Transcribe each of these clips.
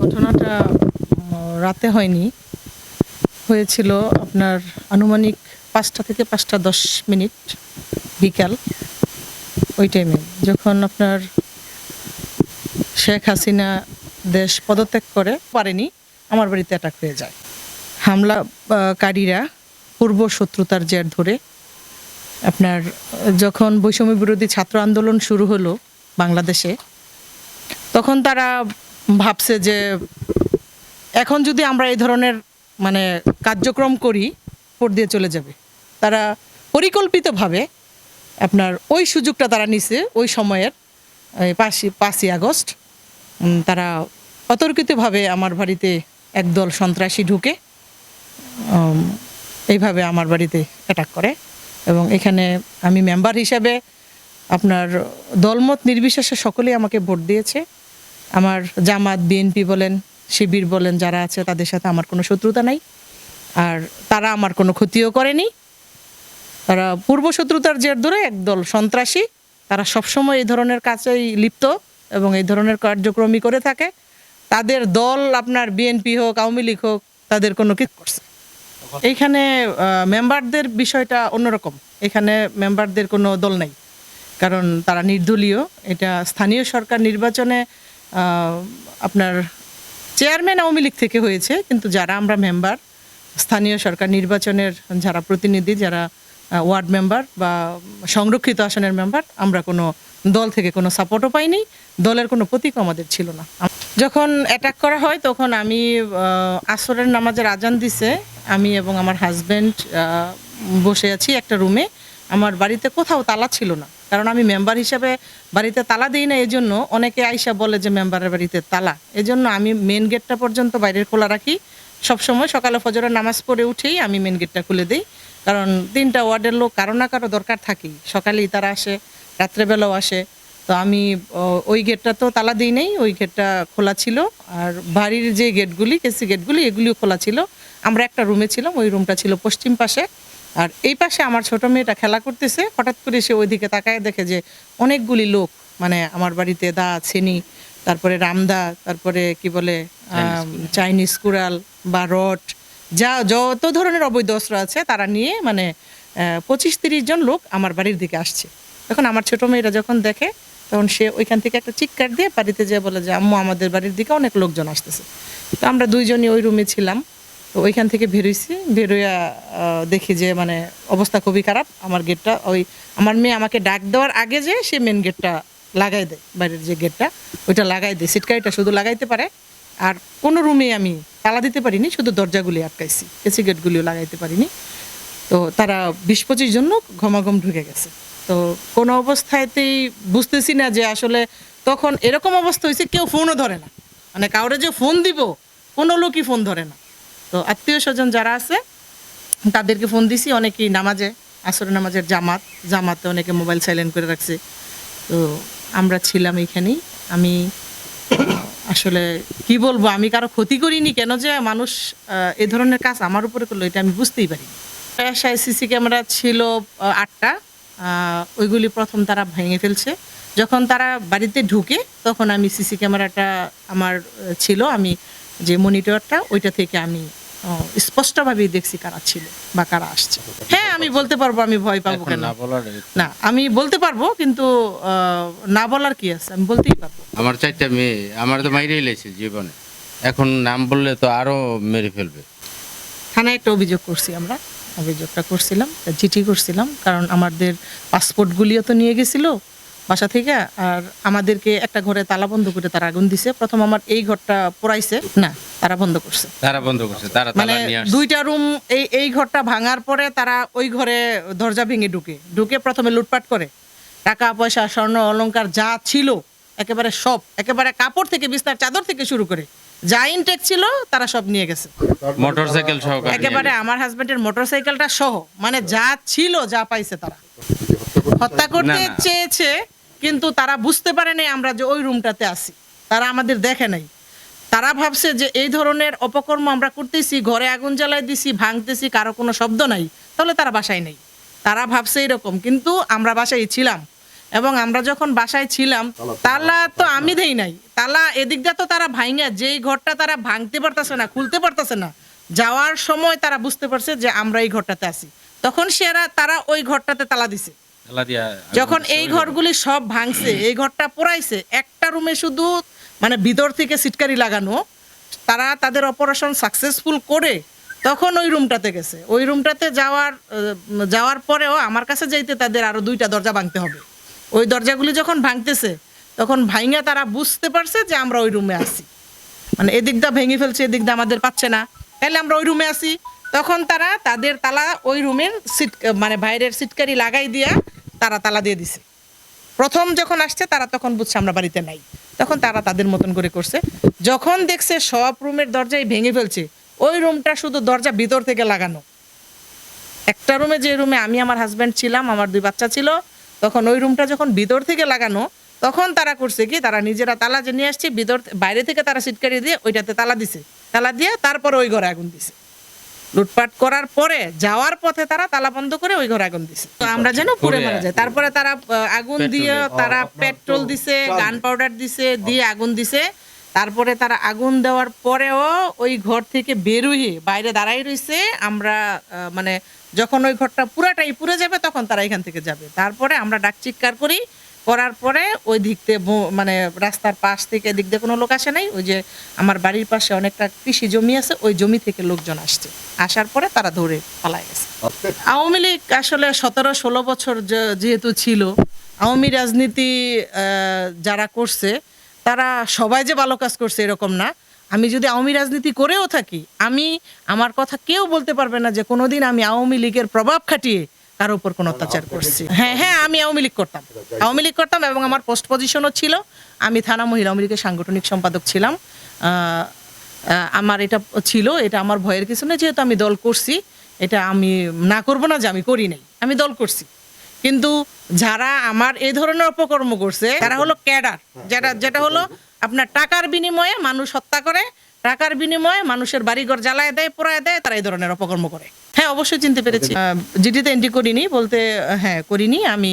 ঘটনাটা রাতে হয়নি। হয়েছিল আপনার আনুমানিক পাঁচটা থেকে পাঁচটা দশ মিনিট বিকাল ওই টাইমে যখন আপনার শেখ হাসিনা দেশ পদত্যাগ করে পারেনি, আমার বাড়িতে অ্যাটাক হয়ে যায়। হামলাকারীরা পূর্ব শত্রুতার জের ধরে আপনার যখন বৈষম্য বিরোধী ছাত্র আন্দোলন শুরু হলো বাংলাদেশে তখন তারা ভাবছে যে এখন যদি আমরা এই ধরনের মানে কার্যক্রম করি পর দিয়ে চলে যাবে। তারা পরিকল্পিতভাবে আপনার ওই সুযোগটা তারা নিছে, ওই সময়ের পাঁচই পাঁচই আগস্ট। তারা অতর্কিতভাবে আমার বাড়িতে একদল সন্ত্রাসী ঢুকে এইভাবে আমার বাড়িতে অ্যাটাক করে এবং এখানে আমি মেম্বার হিসাবে আপনার দলমত নির্বিশেষে সকলেই আমাকে ভোট দিয়েছে। আমার জামাত, বিএনপি বলেন, শিবির বলেন, যারা আছে তাদের সাথে আমার কোনো শত্রুতা নাই। আর তারা আমার কোনো ক্ষতিও করেনি। তারা পূর্ব শত্রুতার জের ধরে একদল সন্ত্রাসী, তারা সবসময় এই ধরনের কাজেই লিপ্ত এবং এই ধরনের কার্যক্রমই করে থাকে। তাদের দল আপনার বিএনপি হোক, আওয়ামী লীগ হোক, তাদের কোনো কিছু করছে এইখানে মেম্বারদের বিষয়টা অন্যরকম। এখানে মেম্বারদের কোনো দল নাই, কারণ তারা নির্দলীয়। এটা স্থানীয় সরকার নির্বাচনে আপনার চেয়ারম্যান আওয়ামী লীগ থেকে হয়েছে, কিন্তু যারা আমরা মেম্বার স্থানীয় সরকার নির্বাচনের যারা প্রতিনিধি, যারা ওয়ার্ড মেম্বার বা সংরক্ষিত আসনের মেম্বার আমরা কোনো দল থেকে কোনো সাপোর্টও পাইনি, দলের কোনো প্রতীক আমাদের ছিল না। যখন অ্যাটাক করা হয়, তখন আমি আসরের নামাজের আজান দিছে, আমি এবং আমার হাজব্যান্ড বসে আছি একটা রুমে আমার বাড়িতে কোথাও তালা ছিল না। কারণ আমি মেম্বার হিসাবে বাড়িতে তালা দিই না এই জন্য অনেকে আইসা বলে যে মেম্বারের বাড়িতে তালা। এই জন্য আমি মেন গেটটা পর্যন্ত বাইরের খোলা রাখি। সবসময় সকালে ফজরের নামাজ পড়ে উঠেই আমি মেন গেটটা খুলে দিই। কারণ তিনটা ওয়ার্ডের লোক কারও না কারও দরকার থাকেই। সকালেই তারা আসে, রাত্রেবেলাও আসে। তো আমি ওই গেটটা তো তালা দিই নেই, ওই গেটটা খোলা ছিল। আর বাড়ির যে গেটগুলি কেসি গেটগুলি এগুলিও খোলা ছিল। আমরা একটা রুমে ছিলাম, ওই রুমটা ছিল পশ্চিম পাশে। আর এই পাশে আমার ছোট মেয়েটা খেলা করতেছে হঠাৎ করে সে ওইদিকে তাকায় দেখে যে অনেকগুলি লোক মানে আমার বাড়িতে দা ছেনি তারপরে রামদা তারপরে কি বলে চাইনিজ কুড়াল। বা রট যা যত ধরনের অবৈধ অস্ত্র আছে তারা নিয়ে মানে পঁচিশ তিরিশ জন লোক আমার বাড়ির দিকে আসছে। তখন আমার ছোট মেয়েরা যখন দেখে তখন সে ওইখান থেকে একটা চিৎকার দিয়ে বাড়িতে যেয়ে বলে যে আম্মু আমাদের বাড়ির দিকে অনেক লোকজন আসতেছে। তো আমরা দুইজনই ওই রুমে ছিলাম। তো ওইখান থেকে বেরোইছি বেরোয়া দেখি যে মানে অবস্থা খুবই খারাপ। আমার গেটটা ওই আমার মেয়ে আমাকে ডাক দেওয়ার আগে যে সে মেন গেটটা লাগাই দেয়, বাইরের যে গেটটা, ওইটা লাগাই দেয়। সিটকারিটা শুধু লাগাইতে পারে। আর কোনো রুমে আমি তালা দিতে পারিনি, শুধু দরজাগুলি আটকাইছি, এসি গেটগুলিও লাগাইতে পারিনি। তো তারা বিশ পঁচিশ জন ঘমাঘম ঢুকে গেছে। তো কোনো অবস্থাতেই বুঝতেছি না যে আসলে তখন এরকম অবস্থা হয়েছে কেউ ফোনও ধরে না। মানে কাউরে যে ফোন দিব, কোনো লোকই ফোন ধরে না। তো আত্মীয় স্বজন যারা আছে, তাদেরকে ফোন দিছি। অনেকেই নামাজে আসর নামাজের জামাত, জামাতে অনেকে মোবাইল সাইলেন্ট করে রাখছে। তো আমরা ছিলাম এইখানেই আমি আসলে কি বলব, আমি কারও ক্ষতি করিনি। কেন যে মানুষ এ ধরনের কাজ আমার উপরে করল, এটা আমি বুঝতেই পারি বাসায় সিসি ক্যামেরা ছিল আটটা। ওইগুলি প্রথম তারা ভেঙে ফেলছে। যখন তারা বাড়িতে ঢুকে, তখন আমি সিসি ক্যামেরাটা আমার ছিল। আমি যে মনিটরটা ওইটা থেকে আমি স্পষ্টভাবেই দেখছি কারা ছিল বা কারা আসছে। হ্যাঁ আমি বলতে পারব আমি ভয় পাবো কেন? না বলার না আমি বলতে পারব কিন্তু না বলার কি আছে? আমি বলতেই পারব। আমার চারটা মেয়ে আমার তো মাইরেই লেছে জীবনে। এখন নাম বললে তো আরও মেরে ফেলবে। থানায় একটা অভিযোগ করছি আমরা। অভিযোগটা করছিলাম চিঠি করছিলাম কারণ আমাদের পাসপোর্টগুলিও তো নিয়ে গেছিল বাসা থেকে আর আমাদেরকে একটা ঘরে তালা বন্ধ করে তারা আগুন দিছে। প্রথম আমার এই ঘরটা পোড়াইছে। না তারা বন্ধ করছে। তারা বন্ধ করছে তারা মানে দুইটা রুম এই এই ঘরটা ভাঙার পরে তারা ওই ঘরে দরজা ভেঙে ঢুকে। ঢুকে প্রথমে লুটপাট করে। টাকা পয়সা স্বর্ণ অলংকার যা ছিল একেবারে সব একেবারে কাপড় থেকে বিস্তার চাদর থেকে শুরু করে যা ইনটেক ছিল তারা সব নিয়ে গেছে। মোটর সাইকেল সহকারে একেবারে আমার হাজবেন্ডের মোটরসাইকেলটা সহ মানে যা ছিল যা পাইছে তারা। হত্যা করতে। চেয়েছে কিন্তু তারা বুঝতে পারেনি আমরা যে ওই রুমটাতে আছি। তারা আমাদের দেখে নাই। তারা ভাবছে যে এই ধরনের অপকর্ম আমরা করতেছি ঘরে আগুন জ্বালাই দিছি ভাঙতেছি কারও কোনো শব্দ নাই তাহলে তারা বাসায় নেই। তারা ভাবছে এরকম কিন্তু আমরা বাসায় ছিলাম। এবং আমরা যখন বাসায় ছিলাম তালা তো আমি দেই নাই। তালা এদিক দিয়ে তো তারা ভাঙে যেই ঘরটা তারা ভাঙতে পারতেছে না খুলতে পারতেছে না যাওয়ার সময় তারা বুঝতে পারছে যে আমরা এই ঘরটাতে আছি। তখন সেরা তারা ওই ঘরটাতে তালা দিছে। যখন এই ঘরগুলি সব ভাঙছে এই ঘরটা পোড়াইছে একটা রুমে শুধু মানে ভিতর থেকে সিটকারি লাগানো তারা তাদের অপারেশন সাকসেসফুল করে তখন ওই রুমটাতে গেছে। ওই রুমটাতে যাওয়ার যাওয়ার পরেও আমার কাছে যাইতে তাদের আরও দুইটা দরজা ভাঙতে হবে। ওই দরজাগুলি যখন ভাঙতেছে তখন ভাঙা তারা বুঝতে পারছে যে আমরা ওই রুমে আছি। মানে এদিক দা ভেঙে ফেলছে এদিক দা আমাদের পাচ্ছে না। তাহলে আমরা ওই রুমে আছি তখন তারা তাদের তালা ওই রুমের সিট মানে বাইরের সিটকারি লাগাই দিয়া তারা তালা দিয়ে দিছে। প্রথম যখন আসছে, তারা তখন বুঝছে আমরা বাড়িতে নাই। তখন তারা তাদের মতন করে করছে। যখন দেখছে সব রুমের দরজাই ভেঙে ফেলছে, ওই রুমটা শুধু দরজা ভিতর থেকে লাগানো। একটা রুমে যে রুমে আমি আমার হাজব্যান্ড ছিলাম, আমার দুই বাচ্চা ছিল, তখন ওই রুমটা যখন ভিতর থেকে লাগানো, তখন তারা করছে কি, তারা নিজেরা তালা যে নিয়ে আসছে, ভিতর বাইরে থেকে তারা সিটকারি দিয়ে ওইটাতে তালা দিছে। তালা দিয়ে তারপর ওই ঘরে আগুন দিছে। লুটপাট করার পরে যাওয়ার পথে তারা তালা বন্ধ করে ওই ঘরে আগুন দিছে। তো আমরা যেন পুড়ে মারা যায়। তারপরে তারা আগুন দিয়ে তারা পেট্রোল দিছে গান পাউডার দিছে দিয়ে আগুন দিছে। তারপরে তারা আগুন দেওয়ার পরেও ওই ঘর থেকে বের হয়ে বাইরে দাঁড়াই রইছে। আমরা মানে যখন ওই ঘরটা পুরাটাই পুড়ে যাবে তখন তারা এখান থেকে যাবে। তারপরে আমরা ডাক চিৎকার করি। করার পরে ওই দিকতে ব- মানে রাস্তার পাশ থেকে এদিক দিয়ে কোনো লোক আসে নাই। ওই যে আমার বাড়ির পাশে অনেকটা কৃষি জমি আছে, ওই জমি থেকে লোকজন আসছে। আসার পরে তারা ধরে পালায় গেছে। আওয়ামী লীগ আসলে সতেরো ষোলো বছর যেহেতু ছিল, আওয়ামী রাজনীতি যারা করছে, তারা সবাই যে ভালো কাজ করছে এরকম না। আমি যদি আওয়ামী রাজনীতি করেও থাকি, আমি, আমার কথা কেউ বলতে পারবে না যে কোনোদিন আমি আওয়ামী লীগের প্রভাব খাটিয়ে কারও উপর কোনো অত্যাচার করছি? হ্যাঁ হ্যাঁ আমি আওয়ামী লীগ করতাম। আওয়ামী লীগ করতাম এবং আমার পোস্ট পজিশনও ছিল। আমি থানা মহিলা আওয়ামী লীগের সাংগঠনিক সম্পাদক ছিলাম। আমার এটা ছিল এটা আমার ভয়ের কিছু না যেহেতু আমি দল করছি এটা আমি না করব না যে আমি করি নাই আমি দল করছি। কিন্তু যারা আমার এই ধরনের অপকর্ম করছে তারা হলো ক্যাডার। যেটা যেটা হলো আপনার টাকার বিনিময়ে মানুষ হত্যা করে টাকার বিনিময়ে মানুষের বাড়িঘর জ্বালায় দেয় পোড়ায় দেয় তারা এই ধরনের অপকর্ম করে। হ্যাঁ অবশ্যই চিনতে পেরেছি। জিডিতে এন্ট্রি করিনি বলতে হ্যাঁ করিনি আমি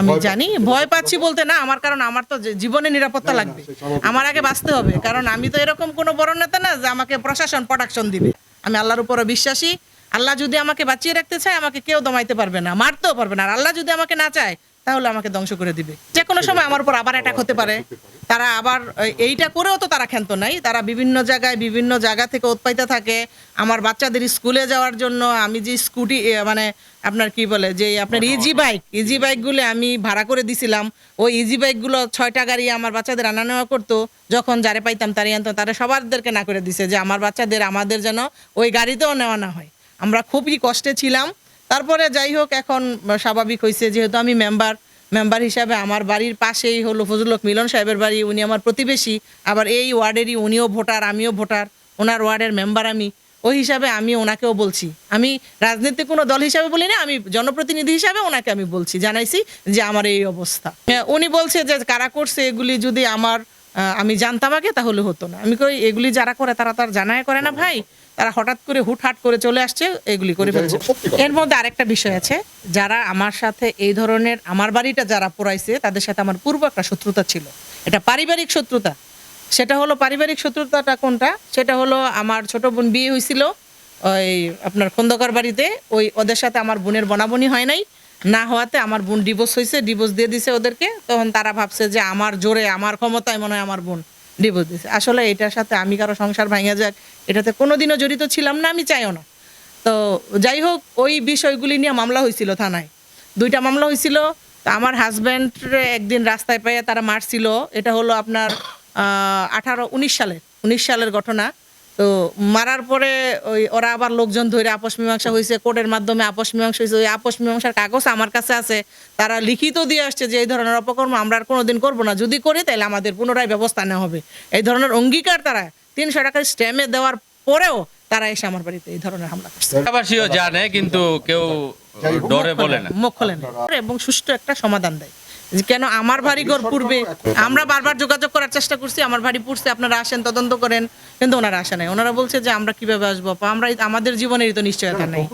আমি জানি। ভয় পাচ্ছি বলতে না আমার কারণ আমার তো জীবনে নিরাপত্তা লাগবে। আমার আগে বাঁচতে হবে কারণ আমি তো এরকম কোনো বড় নেতা না যে আমাকে প্রশাসন প্রোডাকশন দিবে। আমি আল্লাহর উপরে বিশ্বাসী। আল্লাহ যদি আমাকে বাঁচিয়ে রাখতে চায় আমাকে কেউ দমাইতে পারবে না মারতেও পারবে না। আর আল্লাহ যদি আমাকে না চায় তাহলে আমাকে ধ্বংস করে দিবে। যে কোনো সময় আমার উপর আবার অ্যাটাক হতে পারে। তারা আবার এইটা করেও তো তারা ক্ষান্ত নাই। তারা বিভিন্ন জায়গায় বিভিন্ন জায়গা থেকে উৎপাইতে থাকে। আমার বাচ্চাদের স্কুলে যাওয়ার জন্য আমি যে স্কুটি মানে আপনার কি বলে যে আপনার ইজি বাইক ইজি বাইকগুলো আমি ভাড়া করে দিছিলাম। ওই ইজি বাইকগুলো ছয়টা গাড়ি আমার বাচ্চাদের আনা নেওয়া করতো। যখন যারে পাইতাম তারে আনতাম তারা সবারদেরকে না করে দিছে যে আমার বাচ্চাদের আমাদের যেন ওই গাড়িতেও নেওয়া না হয়। আমরা খুবই কষ্টে ছিলাম। তারপরে যাই হোক এখন স্বাভাবিক হয়েছে যেহেতু আমি মেম্বার মেম্বার হিসাবে আমার বাড়ির পাশেই হলো ফজলুল হক মিলন সাহেবের বাড়ি উনি আমার প্রতিবেশী। আবার এই ওয়ার্ডেরই উনিও ভোটার আমিও ভোটার ওনার ওয়ার্ডের মেম্বার আমি। ওই হিসাবে আমি ওনাকেও বলছি। আমি রাজনীতি কোনো দল হিসাবে বলি না আমি জনপ্রতিনিধি হিসাবে ওনাকে আমি বলছি জানাইছি যে আমার এই অবস্থা। হ্যাঁ, উনি বলছে যে কারা করছে এগুলি যদি আমার আমি জানতাম আগে তাহলে হতো না। আমি কই এগুলি যারা করে তারা তার জানায় করে না ভাই। তারা হঠাৎ করে হুটহাট করে চলে আসছে এগুলি করে ফেলছে। এর মধ্যে আরেকটা বিষয় আছে যারা আমার সাথে এই ধরনের আমার বাড়িটা যারা পোড়াইছে তাদের সাথে আমার পূর্ব একটা শত্রুতা ছিল। এটা পারিবারিক শত্রুতা। সেটা হলো পারিবারিক শত্রুতাটা কোনটা? সেটা হলো আমার ছোট বোন বিয়ে হয়েছিল ওই আপনার খন্দকার বাড়িতে ওই ওদের সাথে আমার বোনের বনাবনি হয় নাই। না হওয়াতে আমার বোন ডিভোর্স হয়েছে ডিভোর্স দিয়ে দিছে ওদেরকে। তখন তারা ভাবছে যে আমার জোরে আমার ক্ষমতায় মনে হয় আমার বোন। ডিভোর্স দিয়েছে আসলে এটার সাথে আমি কারও সংসার ভাঙে যাক, এটাতে কোনোদিনও জড়িত ছিলাম না, আমি চাইও না। তো যাই হোক, ওই বিষয়গুলি নিয়ে মামলা হয়েছিল থানায়। দুইটা মামলা হয়েছিল তো আমার হাজব্যান্ড একদিন রাস্তায় পেয়ে তারা মারছিল। এটা হলো আপনার আঠারো, উনিশ সালের উনিশ সালের ঘটনা। তো মারার পরে ওই ওরা আবার লোকজন ধরে আপোষ মীমাংসা হয়েছে কোর্টের মাধ্যমে আপোষ মীমাংসা হয়েছে ওই আপোষ মীমাংসার কাগজ আমার কাছে আছে তারা লিখিত দিয়ে আসছে যে এই ধরনের অপকর্ম আমরা আর কোনোদিন করব না। যদি করি তাহলে আমাদের পুনরায় ব্যবস্থা নেওয়া হবে। এই ধরনের অঙ্গীকার তারা তিনশো টাকার স্ট্যাম্পে দেওয়ার পরেও তারা এসে আমার বাড়িতে এই ধরনের হামলা করছে। এলাকাবাসীও জানে কিন্তু কেউ ডরে বলে না। মুখ খোলে না এবং সুষ্ঠু একটা সমাধান দেয়। কেন আমার বাড়ি ঘর পূর্বে আমরা বারবার যোগাযোগ করার চেষ্টা করছি আমার বাড়ি পড়ছে আপনারা আসেন তদন্ত করেন। কিন্তু ওনারা আসে নাই। ওনারা বলছে যে আমরা কীভাবে আসব আমরা আমাদের জীবনেরই তো নিশ্চয়তা নাই।